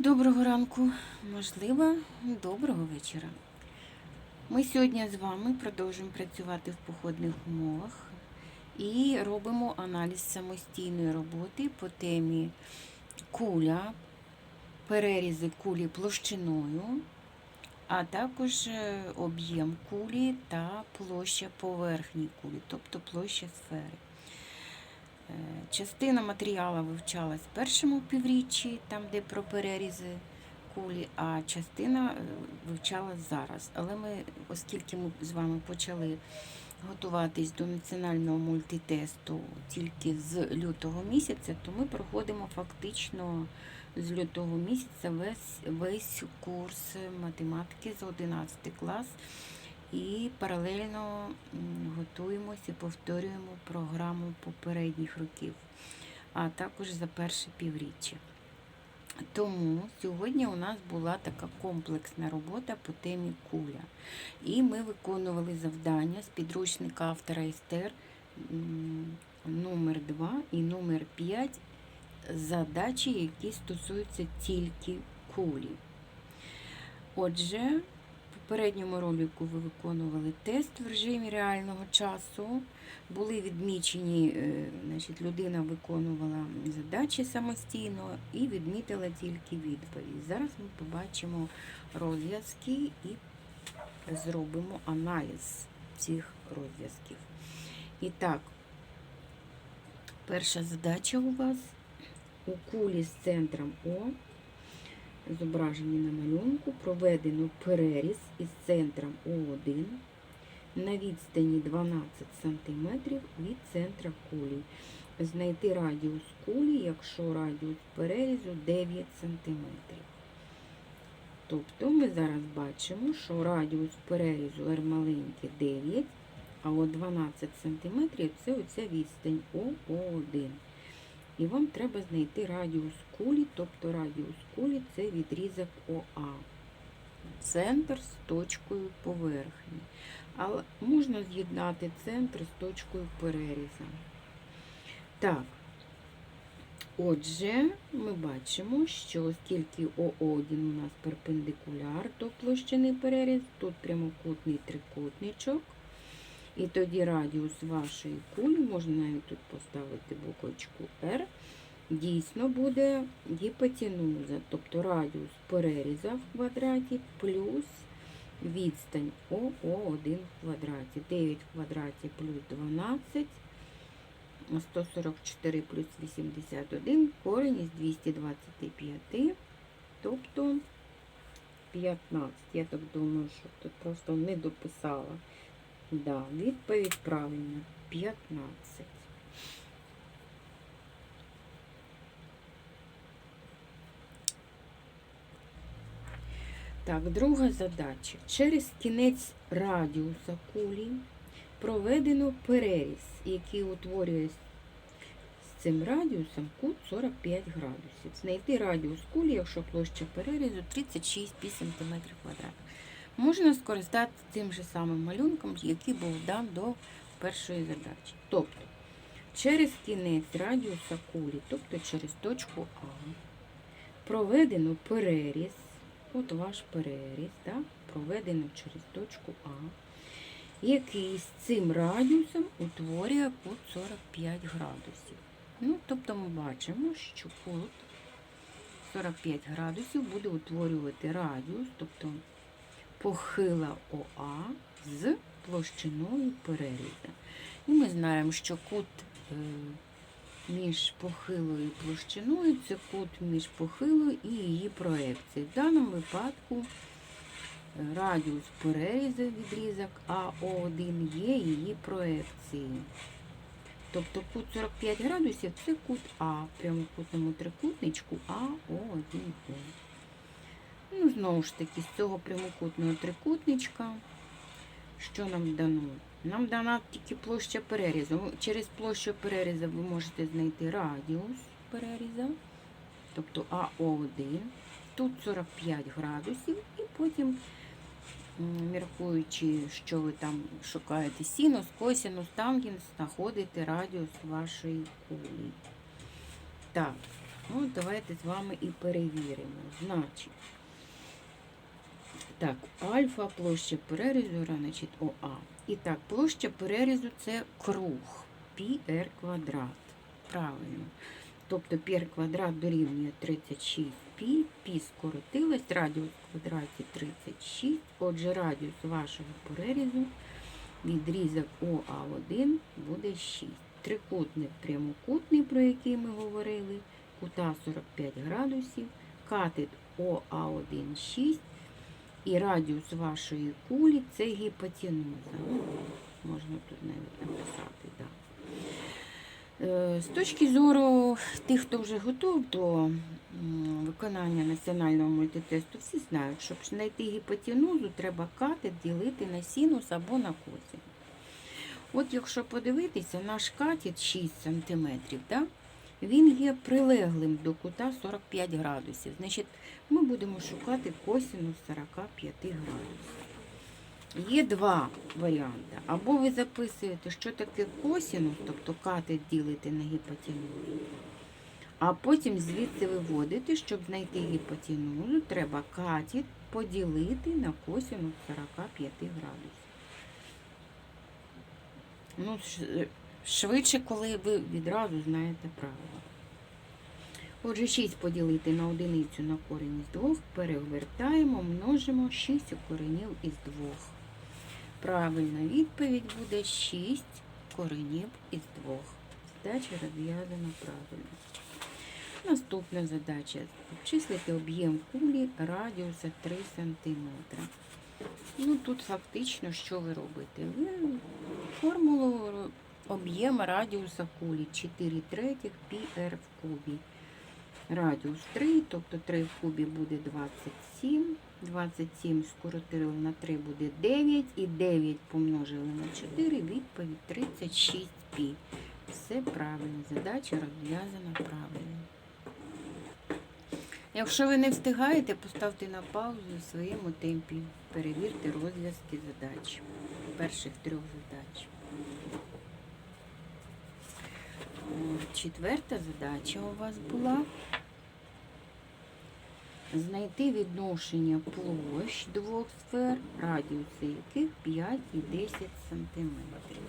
Доброго ранку, можливо, доброго вечора. Ми сьогодні з вами продовжуємо працювати в походних умовах і робимо аналіз самостійної роботи по темі куля, перерізи кулі площиною, а також е, об'єм кулі та площа поверхні кулі, тобто площа сфери. Е, Частина матеріалу вивчалась в першому півріччі, там де про перерізи кулі, а частина е, вивчалась зараз. Але ми, оскільки ми з вами почали готуватись до національного мультитесту тільки з лютого місяця, то ми проходимо фактично з лютого місяця весь, весь курс математики за 11 клас. І паралельно м, готуємося і повторюємо програму попередніх років, а також за перше півріччя. Тому сьогодні у нас була така комплексна робота по темі куля. І ми виконували завдання з підручника автора Естер номер 2 і номер 5 задачі, які стосуються тільки кулі. Отже, попередньому ролику ви виконували тест в режимі реального часу. Були відмічені, е, значить, людина виконувала задачі самостійно і відмітила тільки відповідь. Зараз ми побачимо розв'язки і зробимо аналіз цих розв'язків. І так, перша задача у вас у кулі з центром О зображені на малюнку, проведено переріз із центром О1 на відстані 12 см від центра кулі. Знайти радіус кулі, якщо радіус перерізу 9 см. Тобто ми зараз бачимо, що радіус перерізу R маленьке 9, а от 12 см це оця відстань ОО1. І вам треба знайти радіус кулі, тобто радіус кулі це відрізок ОА. Центр з точкою поверхні. Але можна з'єднати центр з точкою переріза. Так, отже, ми бачимо, що оскільки ОО1 у нас перпендикуляр до площини переріз, тут прямокутний трикутничок. І тоді радіус вашої кулі, можна навіть тут поставити буквочку R, дійсно буде гіпотенуза, тобто радіус переріза в квадраті плюс відстань ОО1 в квадраті. 9 в квадраті плюс 12, 144 плюс 81, корень із 225, тобто 15. Я так думаю, що тут просто не дописала. Да, відповідь правильна. 15. Так, друга задача. Через кінець радіуса кулі проведено переріз, який утворює з цим радіусом кут 45 градусів. Знайти радіус кулі, якщо площа перерізу 36,5 см квадратних. Можна скористатися тим же самим малюнком, який був дан до першої задачі. Тобто, через кінець радіуса кулі, тобто через точку А, проведено переріз, от ваш переріз, так, проведено через точку А, який з цим радіусом утворює кут 45 градусів. Ну, тобто ми бачимо, що кут 45 градусів буде утворювати радіус, тобто похила ОА з площиною переріза. І ми знаємо, що кут е, між похилою і площиною це кут між похилою і її проекцією. В даному випадку е, радіус перерізу відрізок АО1 є її проекцією. Тобто кут 45 градусів це кут А в прямокутному трикутничку АО1. Ну, знову ж таки, з цього прямокутного трикутничка, що нам дано? Нам дана тільки площа перерізу. Через площу перерізу ви можете знайти радіус переріза, тобто АО1. Тут 45 градусів, і потім, міркуючи, що ви там шукаєте синус, косинус, тангенс, знаходите радіус вашої кулі. Так, От давайте з вами і перевіримо. Значить, так, альфа площа перерізу, значить ОА. І так, площа перерізу це круг πr квадрат. Правильно. Тобто πr квадрат дорівнює 36 π, π скоротилось, радіус в квадраті 36. Отже, радіус вашого перерізу відрізок ОА1 буде 6. Трикутник прямокутний, про який ми говорили, кута 45 градусів, катет ОА1 6 і радіус вашої кулі це гіпотенуза. Ну, Можна тут навіть написати, так. Е, З точки зору тих, хто вже готов до виконання національного мультитесту, всі знають, щоб знайти гіпотенузу, треба катет ділити на синус або на косинус. От якщо подивитися, наш катет 6 см, да? Він є прилеглим до кута 45 градусів. Значить, ми будемо шукати косинус 45 градусів. Є два варіанти. Або ви записуєте, що таке косинус, тобто катет ділите на гіпотенузу, а потім звідси виводите, щоб знайти гіпотенузу, треба катет поділити на косинус 45 градусів. Ну, ш- швидше, коли ви відразу знаєте правила. Отже, 6 поділити на одиницю на корінь із 2, перевертаємо, множимо 6 у коренів із 2. Правильна відповідь буде 6 коренів із 2. Задача розв'язана правильно. Наступна задача. Обчислити об'єм кулі радіуса 3 см. Ну, тут фактично, що ви робите? Ви формулу об'єм радіуса кулі 4 третіх πr в кубі. Радіус 3, тобто 3 в кубі буде 27. 27 скоротили на 3 буде 9. І 9 помножили на 4, відповідь 36 π. Все правильно. Задача розв'язана правильно. Якщо ви не встигаєте, поставте на паузу в своєму темпі. Перевірте розв'язки задач. Перших трьох задач. О, Четверта задача у вас була знайти відношення площ двох сфер, радіуси яких 5 і 10 сантиметрів.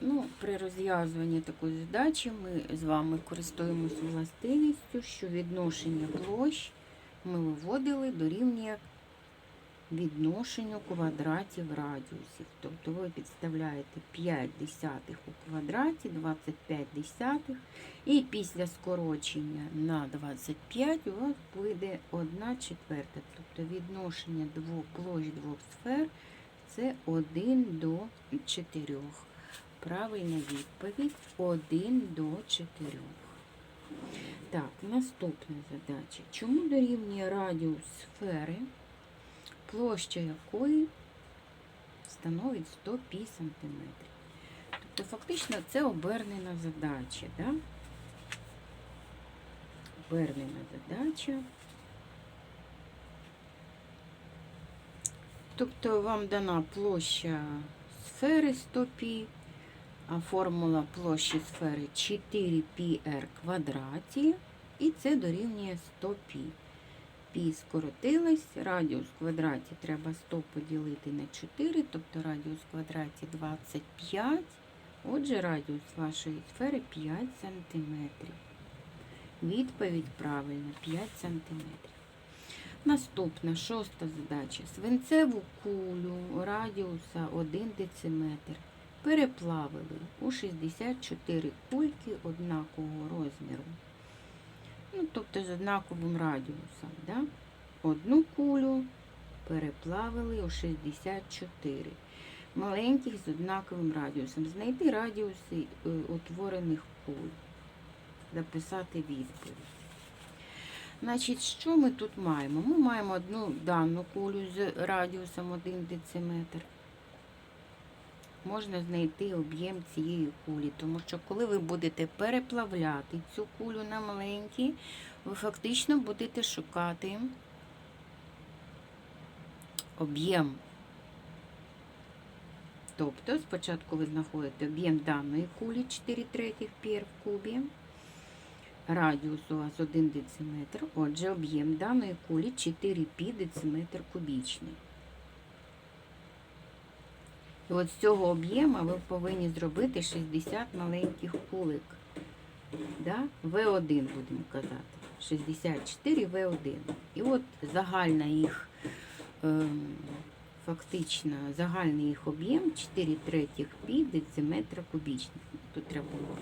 Ну, при розв'язуванні такої задачі ми з вами користуємося властивістю, що відношення площ ми виводили до рівня відношенню квадратів радіусів. Тобто ви підставляєте 5 десятих у квадраті, 25 десятих, і після скорочення на 25 у вас вийде 1 четверта. Тобто відношення двох площ двох сфер це 1 до 4. Правильна відповідь 1 до 4. Так, наступна задача. Чому дорівнює радіус сфери, площа якої становить 100 пі сантиметрів? Тобто, фактично, це обернена задача. Да? Обернена задача. Тобто вам дана площа сфери 100 пі, а формула площі сфери 4πr квадраті, і це дорівнює 100 пі. Пі скоротилась, радіус в квадраті треба 100 поділити на 4, тобто радіус в квадраті 25. Отже, радіус вашої сфери 5 см. Відповідь правильна 5 см. Наступна шоста задача. Свинцеву кулю радіуса 1 дециметр переплавили у 64 кульки однакового розміру. Ну, тобто з однаковим радіусом. Да? Одну кулю переплавили у 64. Маленьких з однаковим радіусом. Знайти радіуси е, утворених куль. Записати відповідь. Значить, що ми тут маємо? Ми маємо одну дану кулю з радіусом 1 дециметр. Можна знайти об'єм цієї кулі, тому що коли ви будете переплавляти цю кулю на маленькі, ви фактично будете шукати об'єм. Тобто спочатку ви знаходите об'єм даної кулі 4 третіх пір в кубі. радіус у вас 1 дециметр, отже, об'єм даної кулі 4 пі дециметр кубічний. І от з цього об'єму ви повинні зробити 60 маленьких кулик. Да? В1 будемо казати. 64 В1. І от загальна їх, ем, фактично, загальний їх об'єм 4 третіх пі дециметра кубічних. Тут треба було.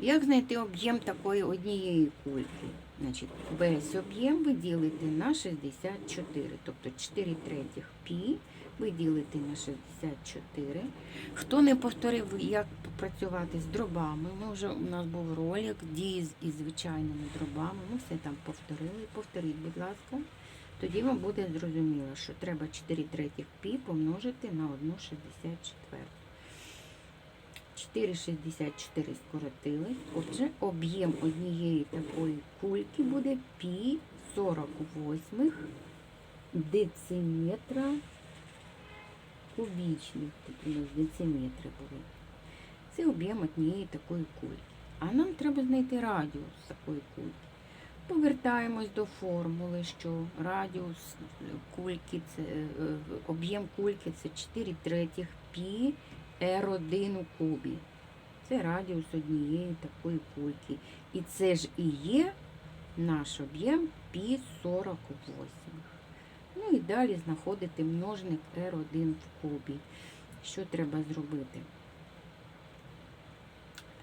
Як знайти об'єм такої однієї кульки? Значить, весь об'єм ви ділите на 64, тобто 4 третіх пі ви ділите на 64. Хто не повторив, як працювати з дробами, ми вже у нас був ролик дії з- із звичайними дробами. Ми все там повторили. Повторіть, будь ласка. Тоді вам буде зрозуміло, що треба 4 третіх пі помножити на 1,64. 4,64 скоротили. Отже, об'єм однієї такої кульки буде пі 48 дециметра кубічних. Тут у нас дециметри були. Це об'єм однієї такої кульки. А нам треба знайти радіус такої кульки. Повертаємось до формули, що радіус кульки е, об'єм кульки це 4 третіх пі R1 у кубі. Це радіус однієї такої кульки. І це ж і є наш об'єм пі 48. Ну і далі знаходити множник R1 в кубі. Що треба зробити?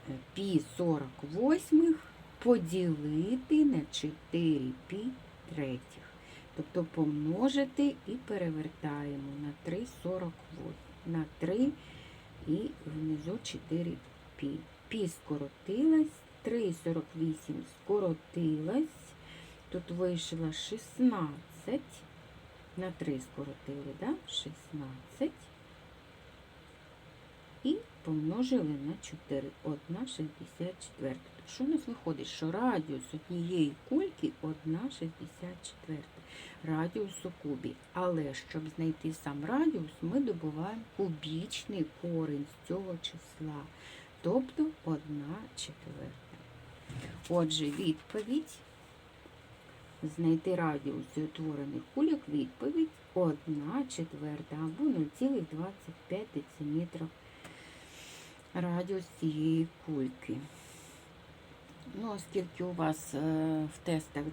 Е, Пі 48 поділити на 4 пі третіх. Тобто помножити і перевертаємо на 3,48. На 3 і внизу 4 пі. Пі скоротилась, 3,48 скоротилась. Тут вийшло 16. На 3 скоротили, да? 16. І помножили на 4. 1,64. Що у нас виходить? Що радіус однієї кульки 1,64. Радіус у кубі. Але щоб знайти сам радіус, ми добуваємо кубічний корінь з цього числа. Тобто 1 четверта. Отже, відповідь. Знайти радіус утворених кульок відповідь 1 четверта або 0,25 дециметрів радіус цієї кульки. Ну, оскільки у вас е, в тестах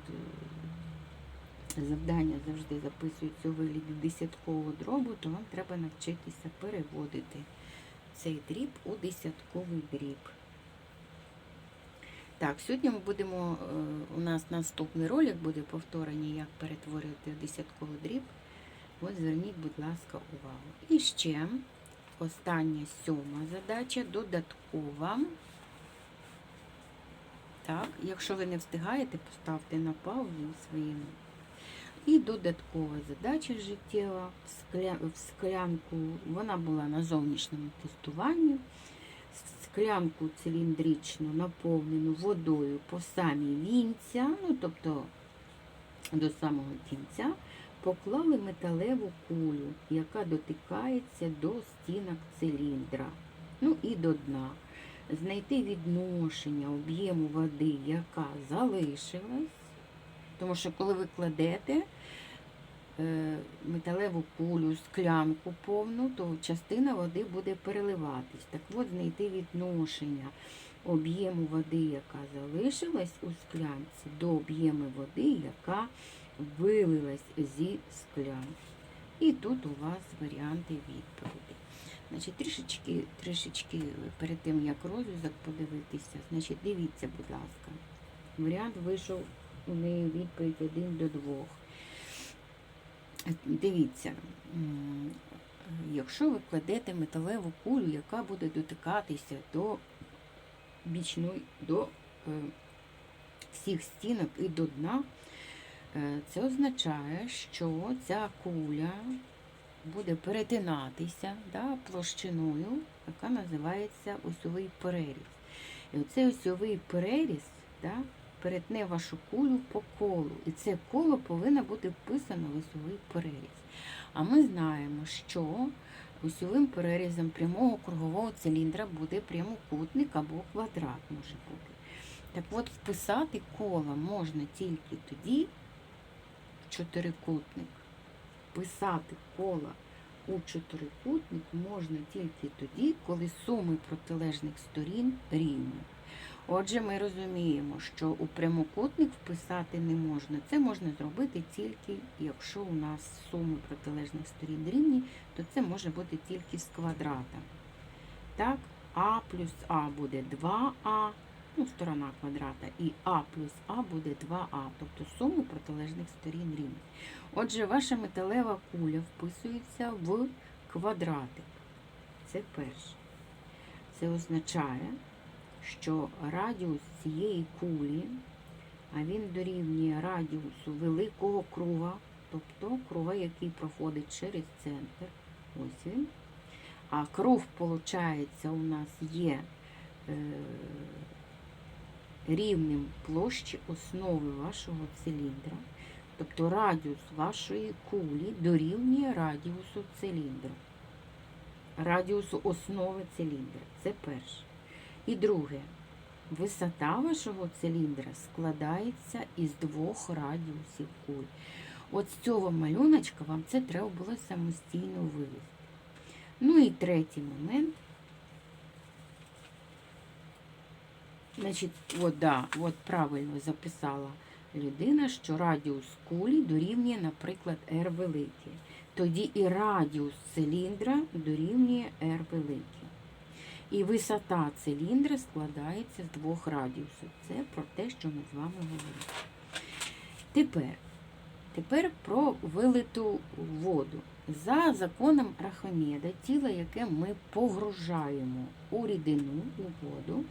е, завдання завжди записуються у вигляді десяткового дробу, то вам треба навчитися переводити цей дріб у десятковий дріб. Так, сьогодні ми будемо, е, у нас наступний ролик буде повторення, як перетворювати десятковий дріб. Ось зверніть, будь ласка, увагу. І ще остання сьома задача, додаткова. Так, якщо ви не встигаєте, поставте на паузу своїм. І додаткова задача життєва в склянку, вона була на зовнішньому тестуванні. Склянку циліндричну наповнену водою по самій вінця, ну тобто до самого кінця, поклали металеву кулю, яка дотикається до стінок циліндра, ну і до дна. Знайти відношення об'єму води, яка залишилась, тому що коли ви кладете е, металеву кулю, склянку повну, то частина води буде переливатись. Так от знайти відношення об'єму води, яка залишилась у склянці, до об'єму води, яка вилилась зі склянки. І тут у вас варіанти відповіді. Значить, трішечки, трішечки перед тим, як розв'язок подивитися, значить, дивіться, будь ласка. Варіант вийшов у неї відповідь 1 до 2. Дивіться, якщо ви кладете металеву кулю, яка буде дотикатися до бічної, до е, всіх стінок і до дна, е, це означає, що ця куля буде перетинатися да, площиною, яка називається осьовий переріз. І оцей осьовий переріз да, перетне вашу кулю по колу. І це коло повинно бути вписано в осьовий переріз. А ми знаємо, що Осьовим перерізом прямого кругового циліндра буде прямокутник або квадрат може бути. Так от вписати коло можна тільки тоді в чотирикутник. Вписати коло у чотирикутник можна тільки тоді, коли суми протилежних сторін рівні. Отже, ми розуміємо, що у прямокутник вписати не можна. Це можна зробити тільки, якщо у нас суми протилежних сторін рівні, то це може бути тільки з квадрата. Так, а плюс а буде 2а, ну, сторона квадрата, і а плюс а буде 2а, тобто суми протилежних сторін рівні. Отже, ваша металева куля вписується в квадратик. Це перше. Це означає, що радіус цієї кулі, а він дорівнює радіусу великого круга, тобто круга, який проходить через центр. Ось він. А круг, виходить, у нас є е, рівнем площі основи вашого циліндра. Тобто радіус вашої кулі дорівнює радіусу циліндру. Радіусу основи циліндра. Це перше. І друге, висота вашого циліндра складається із двох радіусів куль. От з цього малюночка вам це треба було самостійно вивести. Ну і третій момент. Значить, от, да, от правильно записала людина, що радіус кулі дорівнює, наприклад, R великий. Тоді і радіус циліндра дорівнює R великий. І висота циліндра складається з двох радіусів. Це про те, що ми з вами говоримо. Тепер, тепер про вилиту воду. За законом Архимеда, тіло, яке ми погружаємо у рідину, у воду,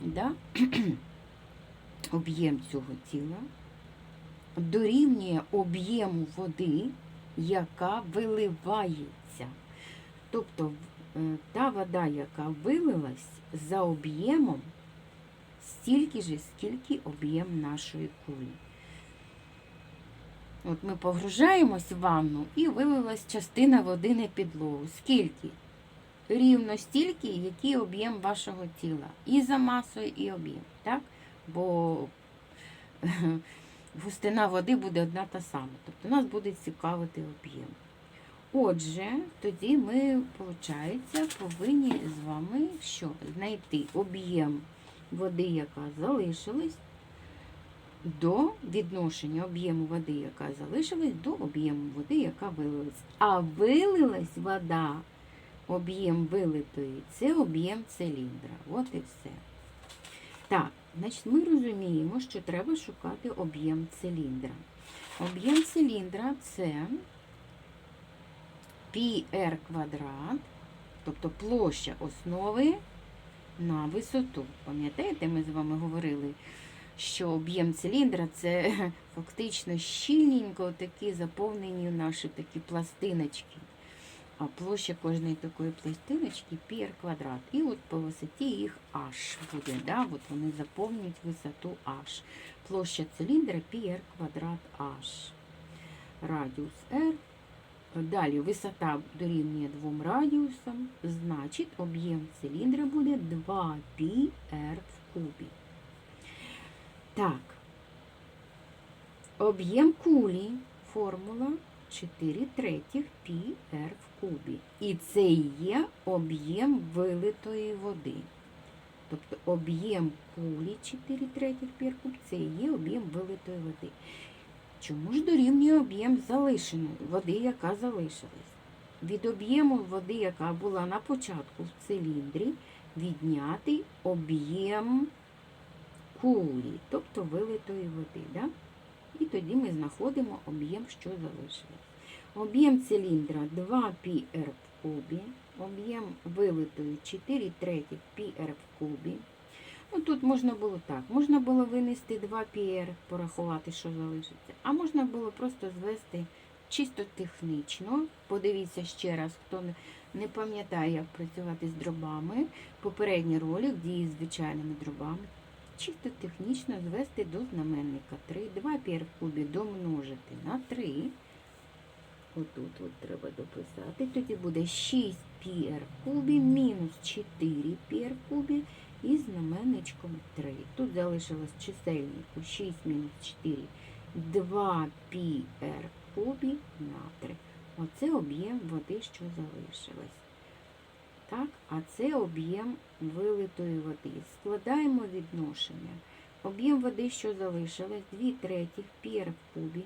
да, об'єм цього тіла дорівнює об'єму води, яка виливається. Тобто е, та вода, яка вилилась за об'ємом, стільки ж, скільки об'єм нашої кулі. От ми погружаємось в ванну і вилилась частина води на підлогу. Скільки? Рівно стільки, який об'єм вашого тіла. І за масою, і об'єм. Так? Бо густина води буде одна та сама. Тобто нас буде цікавити об'єм. Отже, тоді ми, виходить, повинні з вами що? знайти об'єм води, яка залишилась, до відношення об'єму води, яка залишилась, до об'єму води, яка вилилась. А вилилась вода, об'єм вилитої, це об'єм циліндра. От і все. Так, значить, ми розуміємо, що треба шукати об'єм циліндра. Об'єм циліндра це πr квадрат, тобто площа основи на висоту. Пам'ятаєте, ми з вами говорили, що об'єм циліндра це фактично щільненько такі заповнені наші такі пластиночки. А площа кожної такої пластиночки пір квадрат. І от по висоті їх H буде. Да? От Вони заповнюють висоту H. Площа циліндра пір квадрат H. Радіус R. Далі висота дорівнює двом радіусам, значить, об'єм циліндра буде 2 πr в кубі. Так, об'єм кулі формула 4 третіх πr в кубі. І це є об'єм вилитої води. Тобто об'єм кулі 4 третіх πr куб це є об'єм вилитої води. Чому ж дорівнює об'єм залишеної води, яка залишилась? Від об'єму води, яка була на початку в циліндрі, відняти об'єм кулі, тобто вилитої води. Да? І тоді ми знаходимо об'єм, що залишилось. Об'єм циліндра 2πr в кубі, об'єм вилитої 4 третіх πr в кубі. Ну, Тут можна було так, можна було винести 2 пір, порахувати, що залишиться, а можна було просто звести чисто технічно. Подивіться ще раз, хто не пам'ятає, як працювати з дробами. Попередній ролик діє з звичайними дробами. Чисто технічно звести до знаменника 3. 2 пір в кубі домножити на 3. Отут от треба дописати. Тоді буде 6 пір в кубі мінус 4 пір в кубі і знаменничком 3. Тут залишилось чисельнику 6 мінус 4. 2 пір в кубі на 3. Оце об'єм води, що залишилось. Так, а це об'єм вилитої води. Складаємо відношення. Об'єм води, що залишилось, 2 третіх пір в кубі,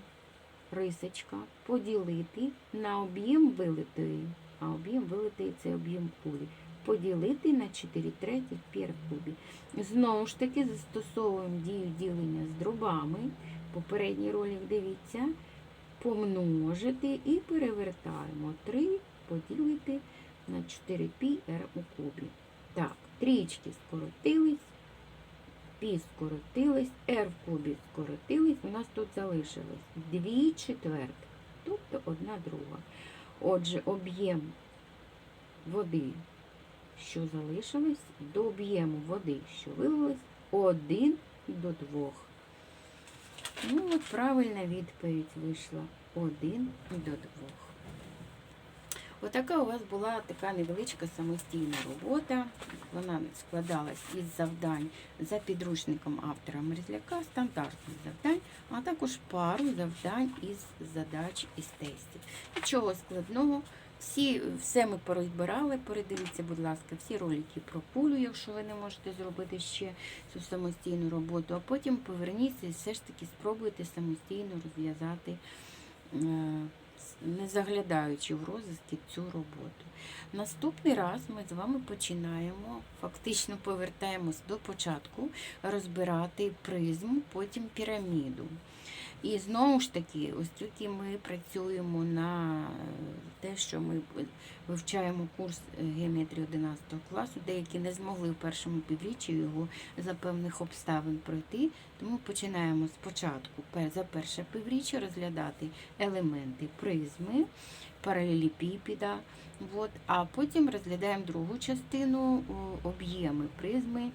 рисочка, поділити на об'єм вилитої, а об'єм вилитої це об'єм кулі. Поділити на 4 третіх пір в кубі. Знову ж таки застосовуємо дію ділення з дробами. Попередній ролик дивіться. Помножити і перевертаємо. 3 поділити на 4 пі r у кубі. Так, трічки скоротились, пі скоротились, r в кубі скоротились. У нас тут залишилось 2 четвертих, тобто одна друга. Отже, об'єм води, що залишилось, до об'єму води, що вилилось, 1 до 2. Ну, от правильна відповідь вийшла 1 до 2. Отака у вас була така невеличка самостійна робота. Вона складалась із завдань за підручником автора Мерзляка, стандартних завдань, а також пару завдань із задач із тестів. Нічого складного. Всі, все ми порозбирали, передивіться, будь ласка, всі ролики про кулю, якщо ви не можете зробити ще цю самостійну роботу, а потім поверніться і все ж таки спробуйте самостійно розв'язати, е, не заглядаючи в розіски цю роботу. Наступний раз ми з вами починаємо, фактично повертаємось до початку розбирати призму, потім піраміду. І знову ж таки, оскільки ми працюємо на те, що ми вивчаємо курс геометрії 11 класу, деякі не змогли в першому півріччі його за певних обставин пройти, тому починаємо спочатку за перше півріччя розглядати елементи призми, паралелепіпіда, от, а потім розглядаємо другу частину об'єми призми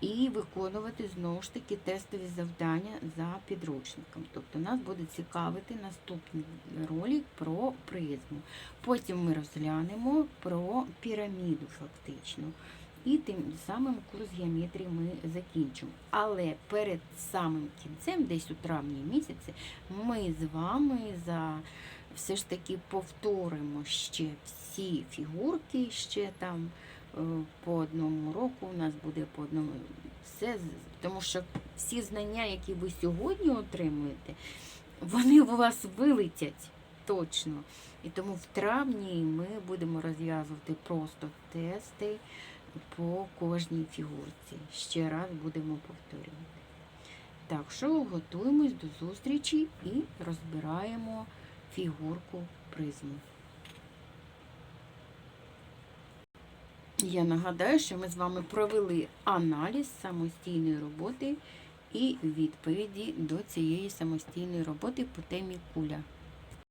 і виконувати знову ж таки тестові завдання за підручником. Тобто нас буде цікавити наступний ролик про призму. Потім ми розглянемо про піраміду фактично. І тим самим курс геометрії ми закінчимо. Але перед самим кінцем, десь у травні місяці, ми з вами за все ж таки повторимо ще всі фігурки, ще там по одному року у нас буде по одному. Все, тому що всі знання, які ви сьогодні отримуєте, вони у вас вилетять точно. І тому в травні ми будемо розв'язувати просто тести по кожній фігурці. Ще раз будемо повторювати. Так що готуємось до зустрічі і розбираємо фігурку призму. Я нагадаю, що ми з вами провели аналіз самостійної роботи і відповіді до цієї самостійної роботи по темі куля.